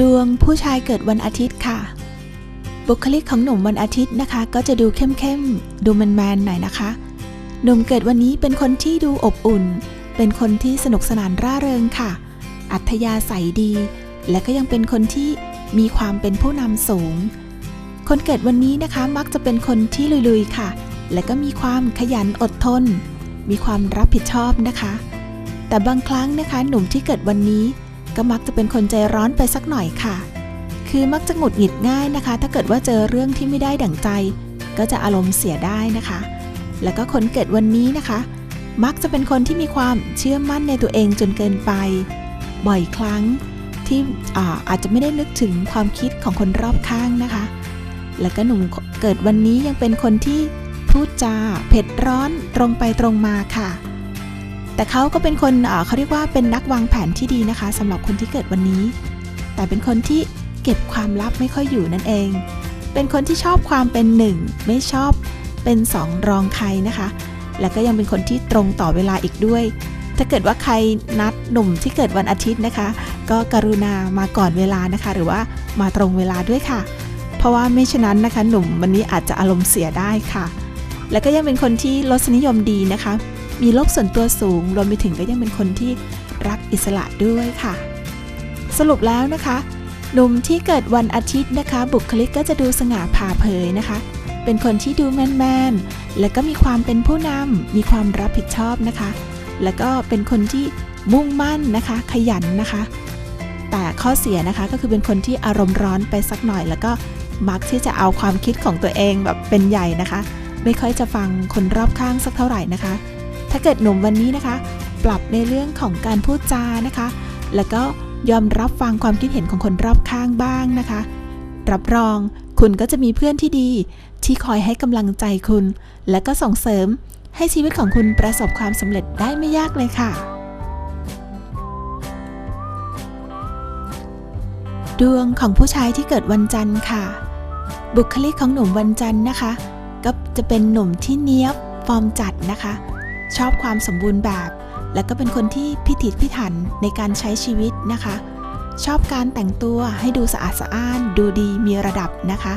ดวงผู้ชายเกิดวันอาทิตย์ค่ะ บุคลิกของหนุ่มวันอาทิตย์นะคะ ก็จะดูเข้มๆ ดูแมนๆหน่อยนะคะ หนุ่มเกิดวันนี้เป็นคนที่ดูอบอุ่น เป็นคนที่สนุกสนานร่าเริงค่ะ อัธยาศัยดี และก็ยังเป็นคนที่มีความเป็นผู้นำสูง คนเกิดวันนี้นะคะมักจะเป็นคนที่ลุยๆค่ะ และก็มีความขยันอดทน มีความรับผิดชอบนะคะ แต่บางครั้งนะคะ หนุ่มที่เกิดวันนี้ ก็มักจะเป็นคนใจร้อนไปสักหน่อยค่ะ คือมักจะหงุดหงิดง่ายนะคะ ถ้าเกิดว่าเจอเรื่องที่ไม่ได้ดั่งใจ ก็จะอารมณ์เสียได้นะคะ แล้วก็คนเกิดวันนี้นะคะ มักจะเป็นคนที่มีความเชื่อมั่นในตัวเองจนเกินไป บ่อยครั้งที่อาอาจจะไม่ได้นึกถึงความคิดของคนรอบข้างนะคะ แล้วก็หนุ่มเกิดวันนี้ยังเป็นคนที่พูดจาเผ็ดร้อนตรงไปตรงมาค่ะ แต่เขาก็เป็นคนเขาเรียกว่าเป็นนักวางแผนที่ดีนะคะสำหรับคนที่เกิดวันนี้ แต่เป็นคนที่เก็บความลับไม่ค่อยอยู่นั่นเอง เป็นคนที่ชอบความเป็นหนึ่งไม่ชอบเป็นสองรองใครนะคะ และก็ยังเป็นคนที่ตรงต่อเวลาอีกด้วย ถ้าเกิดว่าใครนัดหนุ่มที่เกิดวันอาทิตย์นะคะ ก็กรุณามาก่อนเวลานะคะ หรือว่ามาตรงเวลาด้วยค่ะ เพราะว่าไม่ฉะนั้นนะคะ หนุ่มวันนี้อาจจะอารมณ์เสียได้ค่ะ และก็ยังเป็นคนที่รสนิยมดีนะคะ มีโลกส่วนตัวสูง รวมไปถึงก็ยังเป็นคนที่รักอิสระด้วยค่ะ สรุปแล้วนะคะ หนุ่มที่เกิดวันอาทิตย์นะคะ บุคลิกก็จะดูสง่าผ่าเผยนะคะ เป็นคนที่ดูแมนๆ และก็มีความเป็นผู้นำมีความรับผิดชอบนะคะ แล้วก็เป็นคนที่มุ่งมั่นนะคะ ขยันนะคะ แต่ข้อเสียนะคะก็คือเป็นคนที่อารมณ์ร้อนไปสักหน่อย แล้วก็มักที่จะเอาความคิดของตัวเองแบบเป็นใหญ่นะคะ ไม่ค่อยจะฟังคนรอบข้างสักเท่าไหร่นะคะ ถ้าเกิดหนุ่มวันนี้นะคะ ปรับในเรื่องของการพูดจานะคะ แล้วก็ยอมรับฟังความคิดเห็นของคนรอบข้างบ้างนะคะ รับรองคุณก็จะมีเพื่อนที่ดี ที่คอยให้กำลังใจคุณ และก็ส่งเสริมให้ชีวิตของคุณประสบความสำเร็จได้ไม่ยากเลยค่ะ ดวงของผู้ชายที่เกิดวันจันทร์ค่ะ บุคลิกของหนุ่มวันจันทร์นะคะ ก็จะเป็นหนุ่มที่เนี้ยบฟอร์มจัดนะคะ ชอบความสมบูรณ์แบบ และก็เป็นคนที่พิถีพิถันในการใช้ชีวิตนะคะ ชอบการแต่งตัวให้ดูสะอาดสะอ้าน ดูดีมีระดับนะคะ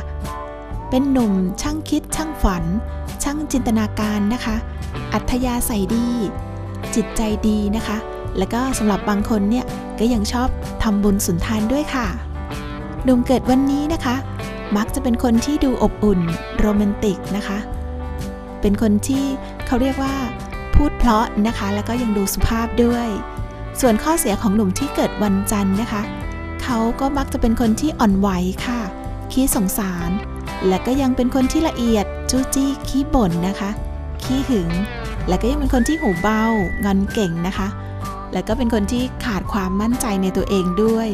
เป็นหนุ่มช่างคิด ช่างฝัน ช่างจินตนาการนะคะ อัธยาศัยดี จิตใจดีนะคะ แล้วก็สำหรับบางคนเนี่ยก็ยังชอบทำบุญสุนทานด้วยค่ะหนุ่มเกิดวันนี้นะคะ มักจะเป็นคนที่ดูอบอุ่นโรแมนติกนะคะ เป็นคนที่เขาเรียกว่า พูดเพราะนะคะ แล้วก็ยังดูสุภาพด้วย ส่วนข้อเสียของหนุ่มที่เกิดวันจันทร์นะคะ เขาก็มักจะเป็นคนที่อ่อนไหวค่ะ ขี้สงสาร และก็ยังเป็นคนที่ละเอียดจู้จี้ขี้บ่นนะคะ ขี้หึง และก็ยังเป็นคนที่หูเบางอนเก่งนะคะ และก็เป็นคนที่ขาดความมั่นใจในตัวเองด้วย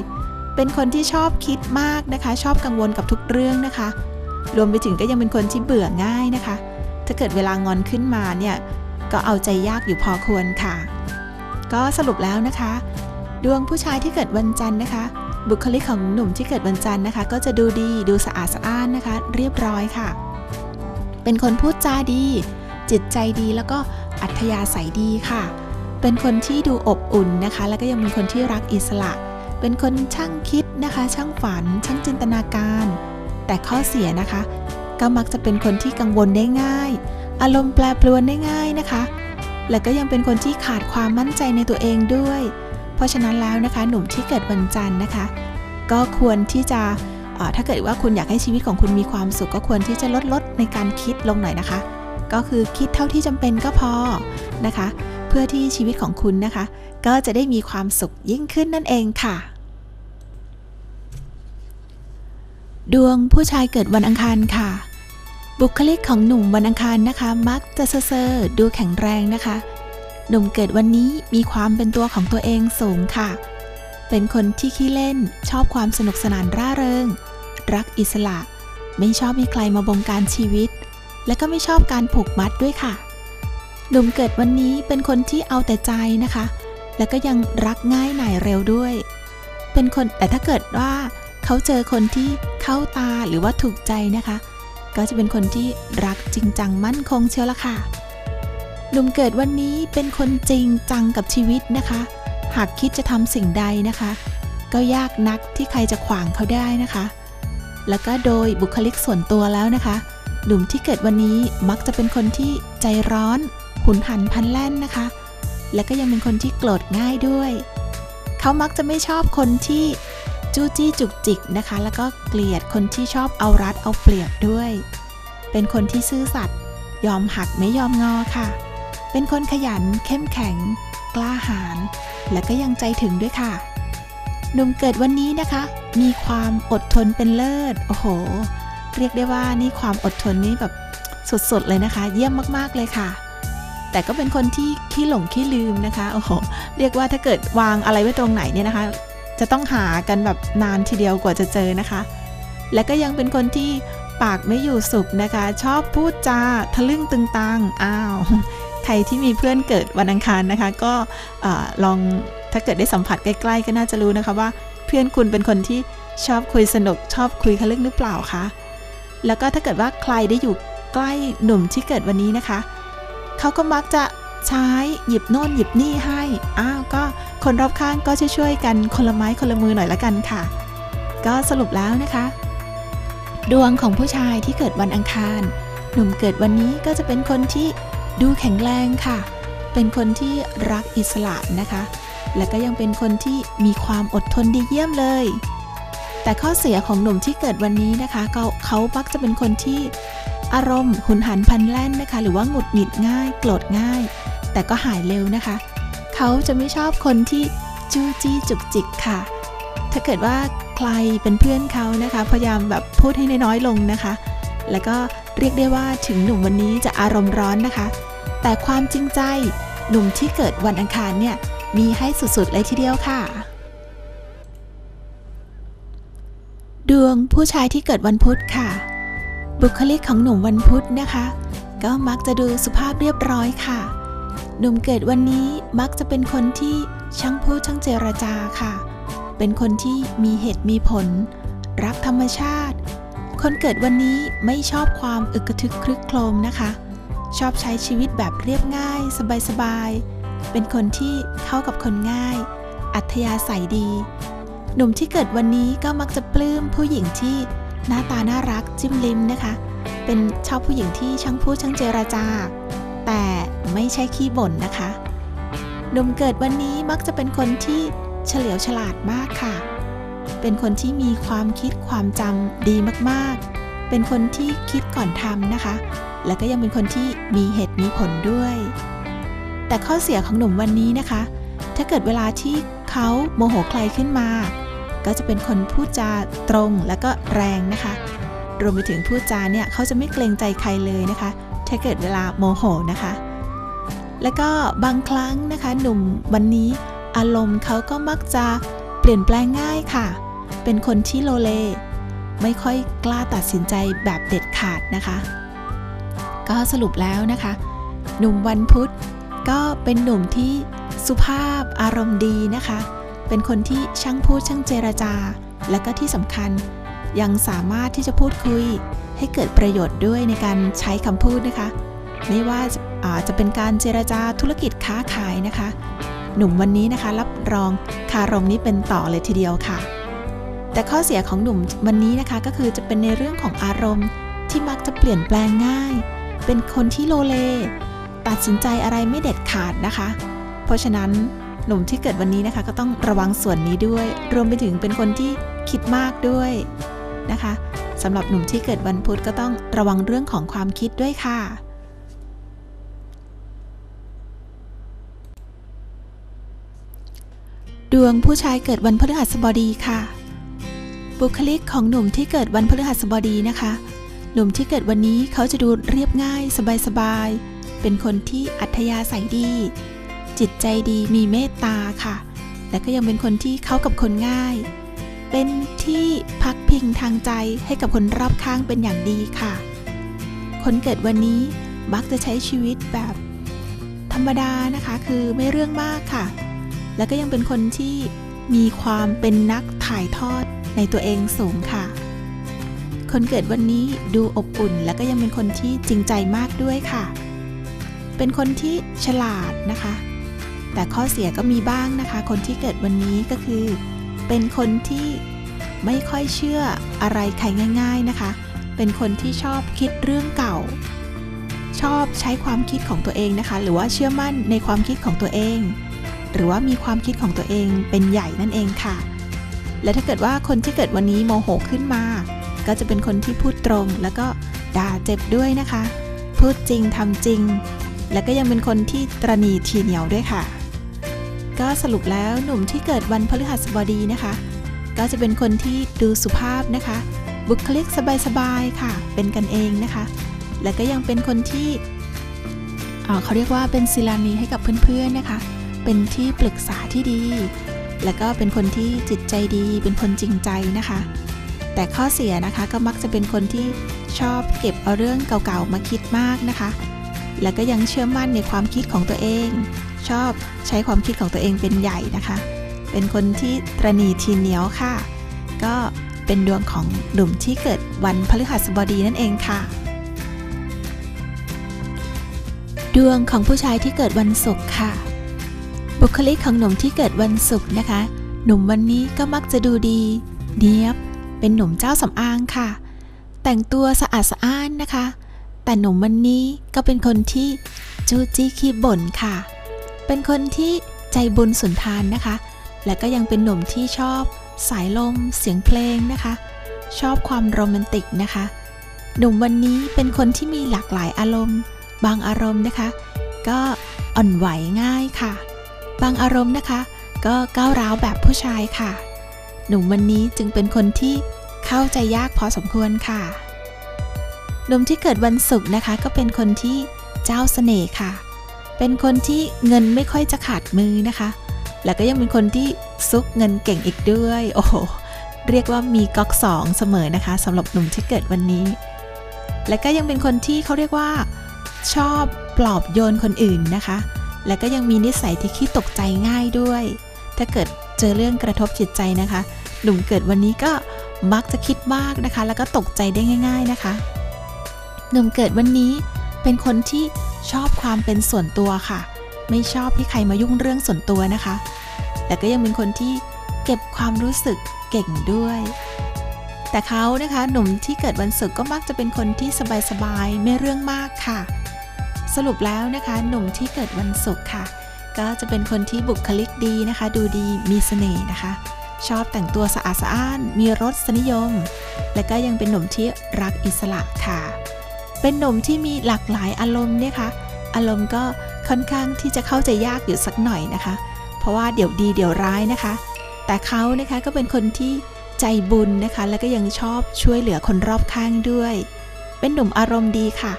เป็นคนที่ชอบคิดมากนะคะ ชอบกังวลกับทุกเรื่องนะคะ รวมไปถึงก็ยังเป็นคนที่เบื่อง่ายนะคะถ้าเกิดเวลางอนขึ้นมาเนี่ย ก็เอาใจยากอยู่พอควรค่ะ ก็สรุปแล้วนะคะ ดวงผู้ชายที่เกิดวันจันทร์นะคะ บุคลิกของหนุ่มที่เกิดวันจันทร์นะคะ ก็จะดูดีดูสะอาดสะอ้านนะคะ เรียบร้อยค่ะ เป็นคนพูดจาดี จิตใจดีแล้วก็อัธยาศัยดีค่ะ เป็นคนที่ดูอบอุ่นนะคะ แล้วก็ยังเป็นคนที่รักอิสระ เป็นคนช่างคิดนะคะ ช่างฝัน ช่างจินตนาการ แต่ข้อเสียนะคะ ก็มักจะเป็นคนที่กังวลได้ง่าย อารมณ์แปรปรวนได้ง่ายนะคะ และก็ยังเป็นคนที่ขาดความมั่นใจในตัวเองด้วย เพราะฉะนั้นแล้วนะคะ หนุ่มที่เกิดวันจันทร์นะคะ ก็ควรที่จะถ้าเกิดว่าคุณอยากให้ชีวิตของคุณมีความสุขก็ควรที่จะลดลดในการคิดลงหน่อยนะคะ ก็คือคิดเท่าที่จำเป็นก็พอนะคะ เพื่อที่ชีวิตของคุณนะคะ ก็จะได้มีความสุขยิ่งขึ้นนั่นเองค่ะ ดวงผู้ชายเกิดวันอังคารค่ะ บุคลิกของหนุ่มวันอังคารนะคะ มักจะเซ่อดูแข็งแรงนะคะ หนุ่มเกิดวันนี้มีความเป็นตัวของตัวเองสูงค่ะ เป็นคนที่ขี้เล่น ชอบความสนุกสนานร่าเริง รักอิสระ ไม่ชอบให้ใครมาบงการชีวิต และก็ไม่ชอบการผูกมัดด้วยค่ะ หนุ่มเกิดวันนี้เป็นคนที่เอาแต่ใจนะคะ แล้วก็ยังรักง่ายหน่ายเร็วด้วย เป็นคนแต่ถ้าเกิดว่าเขาเจอคนที่เข้าตาหรือว่าถูกใจนะคะ ก็จะเป็นคนที่รักจริงจังมั่นคงเชียวละค่ะหนุ่มเกิดวันนี้เป็นคนจริงจังกับชีวิตนะคะ หากคิดจะทำสิ่งใดนะคะ ก็ยากนักที่ใครจะขวางเขาได้นะคะ แล้วก็โดยบุคลิกส่วนตัวแล้วนะคะหนุ่มที่เกิดวันนี้มักจะเป็นคนที่ใจร้อน หุนหันพันแล่นนะคะ และก็ยังเป็นคนที่โกรธง่ายด้วย เขามักจะไม่ชอบคนที่ จู้จี้จุกจิกนะคะ แล้วก็เกลียดคนที่ชอบเอารัดเอาเปรียบด้วย เป็นคนที่ซื่อสัตย์ยอมหักไม่ยอมงอค่ะ เป็นคนขยันเข้มแข็ง กล้าหาญและก็ยังใจถึงด้วยค่ะหนุ่มเกิดวันนี้นะคะ มีความอดทนเป็นเลิศ โอ้โห เรียกได้ว่านี่ความอดทนนี่แบบสดๆเลยนะคะ เยี่ยมมากๆเลยค่ะ แต่ก็เป็นคนที่ขี้หลงขี้ลืมนะคะ โอ้โห เรียกว่าถ้าเกิดวางอะไรไว้ตรงไหนเนี่ยนะคะ จะต้องหากันแบบนานทีเดียวกว่าจะเจอนะคะ และก็ยังเป็นคนที่ปากไม่อยู่สุขนะคะ ชอบพูดจาทะลึ่งตึงตังอ้าว ใครที่มีเพื่อนเกิดวันอังคารนะคะ ก็ลองถ้าเกิดได้สัมผัสใกล้ๆก็น่าจะรู้นะคะว่า เพื่อนคุณเป็นคนที่ชอบคุยสนุก ชอบคุยทะลึ่งหรือเปล่าคะแล้วก็ถ้าเกิดว่าใครได้อยู่ใกล้หนุ่มที่เกิดวันนี้นะคะ เขาก็มักจะ ใช้ หยิบโน่นหยิบนี่ให้ อ้าวก็คนรอบข้างก็ช่วยๆกันคนละไม้คนละมือหน่อยละกันค่ะ ก็สรุปแล้วนะคะ ดวงของผู้ชายที่เกิดวันอังคาร หนุ่มเกิดวันนี้ก็จะเป็นคนที่ดูแข็งแรงค่ะ เป็นคนที่รักอิสระนะคะ และก็ยังเป็นคนที่มีความอดทนดีเยี่ยมเลย แต่ข้อเสียของหนุ่มที่เกิดวันนี้นะคะก็เขามักจะเป็นคนที่อารมณ์หุนหันพลันแล่นนะคะ หรือว่าหงุดหงิดง่าย โกรธง่าย แต่ก็หายเร็วนะคะ เขาจะไม่ชอบคนที่จู้จี้จุกจิกค่ะ ถ้าเกิดว่าใครเป็นเพื่อนเขานะคะ พยายามแบบพูดให้น้อยๆลงนะคะ แล้วก็เรียกได้ว่าถึงหนุ่มวันนี้จะอารมณ์ร้อนนะคะ แต่ความจริงใจหนุ่มที่เกิดวันอังคารเนี่ยมีให้สุดๆเลยทีเดียวค่ะ ดวงผู้ชายที่เกิดวันพุธค่ะ บุคลิกของหนุ่มวันพุธนะคะ ก็มักจะดูสุภาพเรียบร้อยค่ะ หนุ่มเกิดวันนี้มักจะเป็นคนที่ช่างพูดช่างเจรจาค่ะ เป็นคนที่มีเหตุมีผล รักธรรมชาติ คนเกิดวันนี้ไม่ชอบความอึกระทึกครึกโครมนะคะ ชอบใช้ชีวิตแบบเรียบง่าย สบายๆ เป็นคนที่เข้ากับคนง่าย อัธยาศัยดี หนุ่มที่เกิดวันนี้ก็มักจะปลื้มผู้หญิงที่หน้าตาน่ารักจิ้มลิ้มนะคะ เป็นชอบผู้หญิงที่ช่างพูดช่างเจรจา แต่ไม่ใช่ขี้บ่นนะคะ หนุ่มเกิดวันนี้มักจะเป็นคนที่เฉลียวฉลาดมากค่ะ เป็นคนที่มีความคิดความจำดีมากๆ เป็นคนที่คิดก่อนทำนะคะ และก็ยังเป็นคนที่มีเหตุมีผลด้วย แต่ข้อเสียของหนุ่มวันนี้นะคะ ถ้าเกิดเวลาที่เขาโมโหใครขึ้นมา ก็จะเป็นคนพูดจาตรงและก็แรงนะคะ รวมไปถึงพูดจาเนี่ยเขาจะไม่เกรงใจใครเลยนะคะ ถ้าเกิดเวลาโมโหนะคะ แล้วก็บางครั้งนะคะ หนุ่มวันนี้อารมณ์เขาก็มักจะเปลี่ยนแปลงง่ายค่ะ เป็นคนที่โลเล ไม่ค่อยกล้าตัดสินใจแบบเด็ดขาดนะคะ ก็สรุปแล้วนะคะ หนุ่มวันพุธก็เป็นหนุ่มที่สุภาพอารมณ์ดีนะคะ เป็นคนที่ช่างพูดช่างเจรจา และก็ที่สำคัญยังสามารถที่จะพูดคุย ให้เกิดประโยชน์ด้วยในการใช้คำพูดนะคะ ไม่ว่าจะอาจะเป็นการเจรจาธุรกิจค้าขายนะคะ หนุ่มวันนี้นะคะ รับรองคารมนี้เป็นต่อเลยทีเดียวค่ะ แต่ข้อเสียของหนุ่มวันนี้นะคะ ก็คือจะเป็นในเรื่องของอารมณ์ที่มักจะเปลี่ยนแปลงง่าย เป็นคนที่โลเลตัดสินใจอะไรไม่เด็ดขาดนะคะ เพราะฉะนั้นหนุ่มที่เกิดวันนี้นะคะ ก็ต้องระวังส่วนนี้ด้วย รวมไปถึงเป็นคนที่คิดมากด้วยนะคะ สำหรับหนุ่มที่เกิดวันพุธก็ต้องระวังเรื่องของความคิดด้วยค่ะ ดวงผู้ชายเกิดวันพฤหัสบดีค่ะ บุคลิกของหนุ่มที่เกิดวันพฤหัสบดีนะคะ หนุ่มที่เกิดวันนี้เขาจะดูเรียบง่าย สบายๆ เป็นคนที่อัธยาศัยดี จิตใจดีมีเมตตาค่ะ และก็ยังเป็นคนที่เข้ากับคนง่าย เป็นที่พักพิงทางใจให้กับคนรอบข้างเป็นอย่างดีค่ะ คนเกิดวันนี้มักจะใช้ชีวิตแบบธรรมดานะคะ คือไม่เรื่องมากค่ะ แล้วก็ยังเป็นคนที่มีความเป็นนักถ่ายทอดในตัวเองสูงค่ะ คนเกิดวันนี้ดูอบอุ่น แล้วก็ยังเป็นคนที่จริงใจมากด้วยค่ะ เป็นคนที่ฉลาดนะคะ แต่ข้อเสียก็มีบ้างนะคะ คนที่เกิดวันนี้ก็คือ เป็นคนที่ไม่ค่อยเชื่ออะไรใครง่าย ๆนะคะ เป็นคนที่ชอบคิดเรื่องเก่า ชอบใช้ความคิดของตัวเองนะคะ หรือว่าเชื่อมั่นในความคิดของตัวเอง หรือว่ามีความคิดของตัวเองเป็นใหญ่นั่นเองค่ะ และถ้าเกิดว่าคนที่เกิดวันนี้โมโหขึ้นมา ก็จะเป็นคนที่พูดตรง แล้วก็ด่าเจ็บด้วยนะคะ พูดจริงทำจริง และก็ยังเป็นคนที่ตรณีทีเหนียวด้วยค่ะ ก็สรุปแล้วหนุ่มที่เกิดวันพฤหัสบดีนะคะ ก็จะเป็นคนที่ดูสุภาพนะคะ บุคลิกสบายๆค่ะ เป็นกันเองนะคะ และก็ยังเป็นคนที่เเขาเรียกว่าเป็นศิลานีให้กับเพื่อนๆนะคะ เป็นที่ปรึกษาที่ดี แล้วก็เป็นคนที่จิตใจดี เป็นคนจริงใจนะคะ แต่ข้อเสียนะคะก็มักจะเป็นคนที่ชอบเก็บเอาเรื่องเก่าๆมาคิดมากนะคะ แล้วก็ยังเชื่อมั่นในความคิดของตัวเอง ชอบใช้ความคิดของตัวเองเป็นใหญ่นะคะ เป็นคนที่ตรณีทีเหนียวค่ะ ก็เป็นดวงของหนุ่มที่เกิดวันพฤหัสบดีนั่นเองค่ะ ดวงของผู้ชายที่เกิดวันศุกร์ค่ะ บุคลิกของหนุ่มที่เกิดวันศุกร์นะคะ หนุ่มวันนี้ก็มักจะดูดีเนียบ เป็นหนุ่มเจ้าสำอางค่ะ แต่งตัวสะอาดสะอ้านนะคะ แต่หนุ่มวันนี้ก็เป็นคนที่จู้จี้ขี้บ่นค่ะ เป็นคนที่ใจบุญสุนทานนะคะ และก็ยังเป็นหนุ่มที่ชอบสายลม เสียงเพลงนะคะ ชอบความโรแมนติกนะคะ หนุ่มวันนี้เป็นคนที่มีหลากหลายอารมณ์ บางอารมณ์นะคะ ก็อ่อนไหวง่ายค่ะ บางอารมณ์นะคะ ก็ก้าวร้าวแบบผู้ชายค่ะ หนุ่มวันนี้จึงเป็นคนที่เข้าใจยากพอสมควรค่ะ หนุ่มที่เกิดวันศุกร์นะคะ ก็เป็นคนที่เจ้าเสน่ห์ค่ะ เป็นคนที่เงินไม่ค่อยจะขาดมือนะคะ แล้วก็ยังเป็นคนที่ซุกเงินเก่งอีกด้วย โอ้โห เรียกว่ามีก๊อกสองเสมอนะคะสำหรับหนุ่มที่เกิดวันนี้ และก็ยังเป็นคนที่เขาเรียกว่า ชอบปลอบโยนคนอื่นนะคะ และก็ยังมีนิสัยที่ขี้ตกใจง่ายด้วย ถ้าเกิดเจอเรื่องกระทบจิตใจนะคะ หนุ่มเกิดวันนี้ก็มักจะคิดมากนะคะ แล้วก็ตกใจได้ง่าย ๆนะคะ หนุ่มเกิดวันนี้เป็นคนที่ ชอบความเป็นส่วนตัวค่ะ ไม่ชอบให้ใครมายุ่งเรื่องส่วนตัวนะคะ แต่ก็ยังเป็นคนที่เก็บความรู้สึกเก่งด้วย แต่เขานะคะหนุ่มที่เกิดวันศุกร์ก็มักจะเป็นคนที่สบายๆไม่เรื่องมากค่ะ สรุปแล้วนะคะหนุ่มที่เกิดวันศุกร์ค่ะ ก็จะเป็นคนที่บุคลิกดีนะคะ ดูดีมีเสน่ห์นะคะ ชอบแต่งตัวสะอาดสะอ้าน มีรสนิยม และก็ยังเป็นหนุ่มที่รักอิสระค่ะ เป็นหนุ่มที่มีหลากหลายอารมณ์เนี่ยค่ะอารมณ์ก็ค่อนข้างที่จะเข้าใจยากอยู่สักหน่อยนะคะ เพราะว่าเดี๋ยวดีเดี๋ยวร้ายนะคะ แต่เขานะคะก็เป็นคนที่ใจบุญนะคะ แล้วก็ยังชอบช่วยเหลือคนรอบข้างด้วย เป็นหนุ่มอารมณ์ดีค่ะ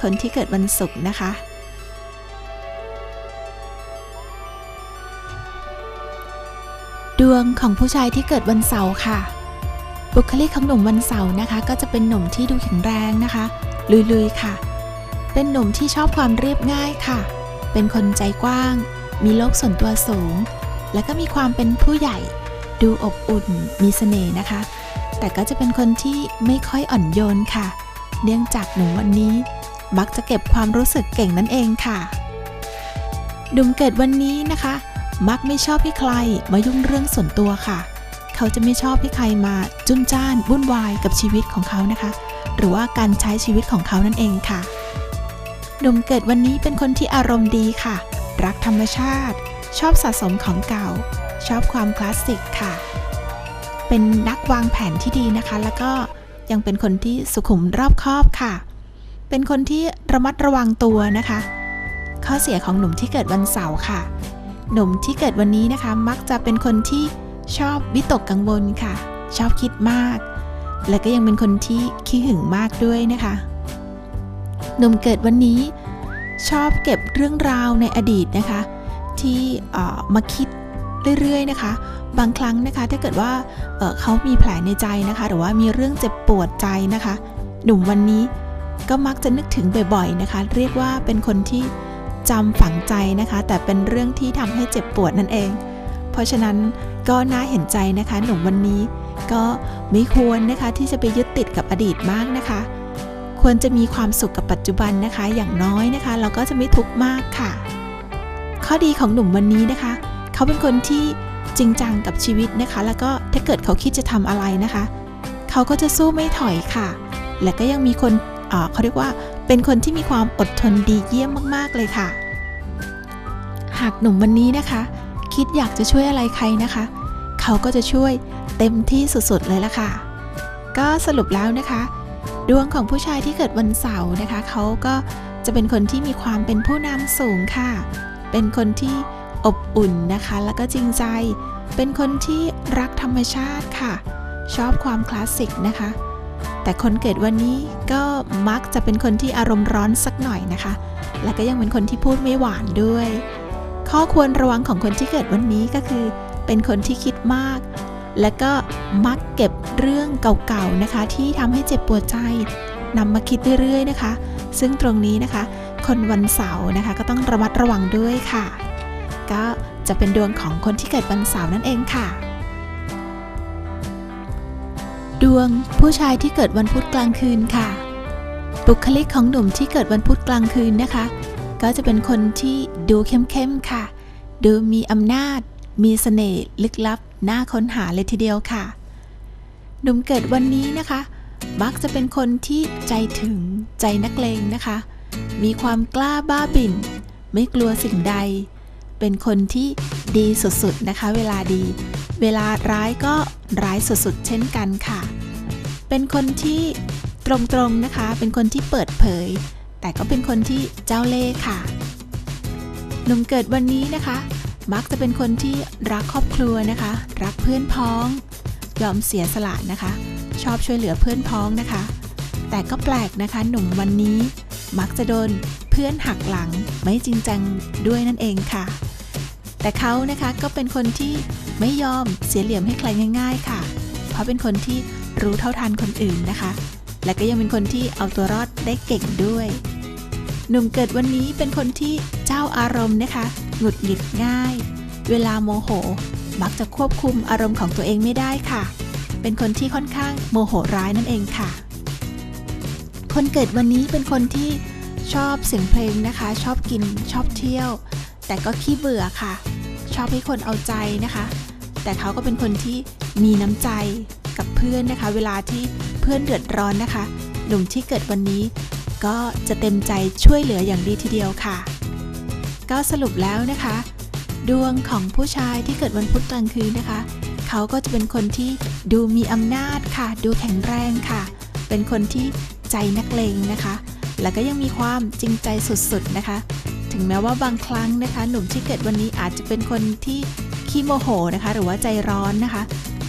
คนที่เกิดวันศุกร์นะคะ ดวงของผู้ชายที่เกิดวันเสาร์ค่ะ บุคลิกของหนุ่มวันเสาร์นะคะ ก็จะเป็นหนุ่มที่ดูแข็งแรงนะคะ ลุยๆค่ะ เป็นหนุ่มที่ชอบความเรียบง่ายค่ะ เป็นคนใจกว้าง มีโลกส่วนตัวสูง และก็มีความเป็นผู้ใหญ่ ดูอบอุ่น มีเสน่ห์นะคะ แต่ก็จะเป็นคนที่ไม่ค่อยอ่อนโยนค่ะ เนื่องจากหนุ่มวันนี้มักจะเก็บความรู้สึกเก่งนั่นเองค่ะ หนุ่มเกิดวันนี้นะคะ มักไม่ชอบให้ใครมายุ่งเรื่องส่วนตัวค่ะ เขาจะไม่ชอบให้ใครมาจุนจ้านวุ่นวายกับชีวิตของเขานะคะ หรือว่าการใช้ชีวิตของเขานั่นเองค่ะหนุ่มเกิดวันนี้เป็นคนที่อารมณ์ดีค่ะ รักธรรมชาติ ชอบสะสมของเก่า ชอบความคลาสสิกค่ะ เป็นนักวางแผนที่ดีนะคะ แล้วก็ยังเป็นคนที่สุขุมรอบคอบค่ะ เป็นคนที่ระมัดระวังตัวนะคะ ข้อเสียของหนุ่มที่เกิดวันเสาร์ค่ะ หนุ่มที่เกิดวันนี้นะคะ มักจะเป็นคนที่ชอบวิตกกังวลค่ะ ชอบคิดมาก และก็ยังเป็นคนที่ขี้หึงมากด้วยนะคะหนุ่มเกิดวันนี้ชอบเก็บเรื่องราวในอดีตนะคะ ที่มาคิดเรื่อยๆนะคะ บางครั้งนะคะถ้าเกิดว่าเเขามีแผลในใจนะคะ หรือว่ามีเรื่องเจ็บปวดใจนะคะ หนุ่มวันนี้ก็มักจะนึกถึงบ่อยๆนะคะ เรียกว่าเป็นคนที่จำฝังใจนะคะ แต่เป็นเรื่องที่ทำให้เจ็บปวดนั่นเอง เพราะฉะนั้นก็น่าเห็นใจนะคะ หนุ่มวันนี้ ก็ไม่ควรนะคะที่จะไปยึดติดกับอดีตมากนะคะ ควรจะมีความสุขกับปัจจุบันนะคะ อย่างน้อยนะคะ เราก็จะไม่ทุกข์มากค่ะ ข้อดีของหนุ่มวันนี้นะคะ เขาเป็นคนที่จริงจังกับชีวิตนะคะ แล้วก็ถ้าเกิดเขาคิดจะทำอะไรนะคะ เขาก็จะสู้ไม่ถอยค่ะ และก็ยังมีคนเอ่อเขาเรียกว่าเป็นคนที่มีความอดทนดีเยี่ยมมาก ๆ เลยค่ะ หากหนุ่มวันนี้นะคะ คิดอยากจะช่วยอะไรใครนะคะ เขาก็จะช่วย เต็มที่สุดๆเลยละค่ะ ก็สรุปแล้วนะคะ ดวงของผู้ชายที่เกิดวันเสาร์นะคะเขาก็จะเป็นคนที่มีความเป็นผู้นำสูงค่ะ เป็นคนที่อบอุ่นนะคะ แล้วก็จริงใจ เป็นคนที่รักธรรมชาติค่ะ ชอบความคลาสสิกนะคะ แต่คนเกิดวันนี้ก็มักจะเป็นคนที่อารมณ์ร้อนสักหน่อยนะคะ และก็ยังเป็นคนที่พูดไม่หวานด้วย ข้อควรระวังของคนที่เกิดวันนี้ก็คือ เป็นคนที่คิดมาก และก็มักเก็บเรื่องเก่าๆนะคะ ที่ทำให้เจ็บปวดใจนำมาคิดเรื่อยๆนะคะ ซึ่งตรงนี้นะคะ คนวันเสาร์นะคะก็ต้องระมัดระวังด้วยค่ะ ก็จะเป็นดวงของคนที่เกิดวันเสาร์นั่นเองค่ะ ดวงผู้ชายที่เกิดวันพุธกลางคืนค่ะ บุคลิกของหนุ่มที่เกิดวันพุธกลางคืนนะคะ ก็จะเป็นคนที่ดูเข้มๆค่ะ ดูมีอำนาจ มีเสน่ห์ลึกลับ น่าค้นหาเลยทีเดียวค่ะ หนุ่มเกิดวันนี้นะคะ มักจะเป็นคนที่ใจถึงใจนักเลงนะคะ มีความกล้าบ้าบิ่น ไม่กลัวสิ่งใด เป็นคนที่ดีสุดๆนะคะ เวลาดี เวลาร้ายก็ร้ายสุดๆเช่นกันค่ะ เป็นคนที่ตรงๆนะคะ เป็นคนที่เปิดเผย แต่ก็เป็นคนที่เจ้าเล่ห์ค่ะ หนุ่มเกิดวันนี้นะคะ มักจะเป็นคนที่รักครอบครัวนะคะ รักเพื่อนพ้อง ยอมเสียสละนะคะ ชอบช่วยเหลือเพื่อนพ้องนะคะ แต่ก็แปลกนะคะ หนุ่มวันนี้ มักจะโดนเพื่อนหักหลังไม่จริงจังด้วยนั่นเองค่ะ แต่เขานะคะก็เป็นคนที่ไม่ยอมเสียเหลี่ยมให้ใครง่าย ๆ ค่ะ เพราะเป็นคนที่รู้เท่าทันคนอื่นนะคะ และก็ยังเป็นคนที่เอาตัวรอดได้เก่งด้วย หนุ่มเกิดวันนี้เป็นคนที่เจ้าอารมณ์นะคะ หงุดหงิดง่าย เวลาโมโห มักจะควบคุมอารมณ์ของตัวเองไม่ได้ค่ะ เป็นคนที่ค่อนข้างโมโหร้ายนั่นเองค่ะ คนเกิดวันนี้เป็นคนที่ชอบเสียงเพลงนะคะ ชอบกินชอบเที่ยว แต่ก็ขี้เบื่อค่ะ ชอบให้คนเอาใจนะคะ แต่เขาก็เป็นคนที่มีน้ำใจกับเพื่อนนะคะ เวลาที่เพื่อนเดือดร้อนนะคะ หนุ่มที่เกิดวันนี้ ก็จะเต็มใจช่วยเหลืออย่างดีทีเดียวค่ะ ก็สรุปแล้วนะคะ ดวงของผู้ชายที่เกิดวันพุธกลางคืนนะคะ เขาก็จะเป็นคนที่ดูมีอำนาจค่ะ ดูแข็งแรงค่ะ เป็นคนที่ใจนักเลงนะคะ แล้วก็ยังมีความจริงใจสุดๆนะคะ ถึงแม้ว่าบางครั้งนะคะ หนุ่มที่เกิดวันนี้อาจจะเป็นคนที่ขี้โมโหนะคะ หรือว่าใจร้อนนะคะ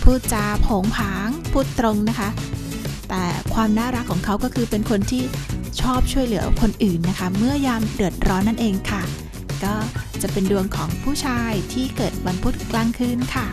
พูดจาผงผางพูดตรงนะคะ แต่ความน่ารักของเขาก็คือเป็นคนที่ ชอบช่วยเหลือคนอื่นนะคะ เมื่อยามเดือดร้อนนั่นเองค่ะ ก็จะเป็นดวงของผู้ชายที่เกิดวันพุธกลางคืนค่ะ